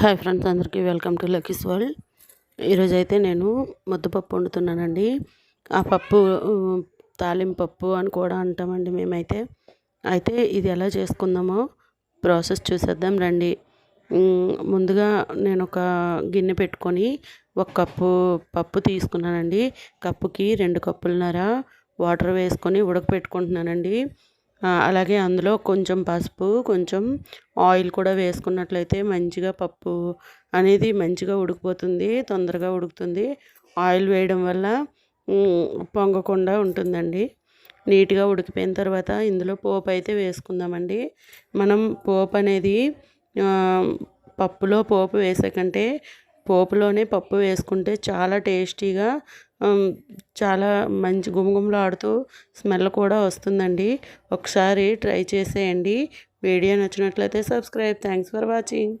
Hi friends అందరికీ welcome to Lucky's world. ఈరోజు అయితే నేను ముద్దపప్పు వండుతున్నానండి. ఆ పప్పు తాలింపప్పు తాలింపు పప్పు అని కూడా అంటామండి మేమైతే. అయితే ఇది ఎలా చేసుకుందామో ప్రాసెస్ చూసేద్దాం రండి. ముందుగా నేను ఒక గిన్నె పెట్టుకొని ఒక కప్పు పప్పు తీసుకున్నానండి. కప్పుకి రెండు కప్పులన్నర వాటర్ వేసుకొని ఉడకపెట్టుకుంటున్నానండి. అలాగే అందులో కొంచెం పసుపు కొంచెం ఆయిల్ కూడా వేసుకున్నట్లయితే మంచిగా పప్పు అనేది మంచిగా ఉడికిపోతుంది తొందరగా ఉడుకుతుంది. ఆయిల్ వేయడం వల్ల పొంగకుండా ఉంటుందండి. నీట్గా ఉడికిపోయిన తర్వాత ఇందులో పోపు అయితే వేసుకుందామండి. మనం పోపు అనేది పప్పులో పోపు వేసే కంటే పోపులోనే పప్పు వేసుకుంటే చాలా టేస్టీగా చాలా మంచి గుమగుమలాడుతూ స్మెల్ కూడా వస్తుందండి. ఒకసారి ట్రై చేసేయండి. వీడియో నచ్చినట్లయితే సబ్స్క్రైబ్. Thanks for watching.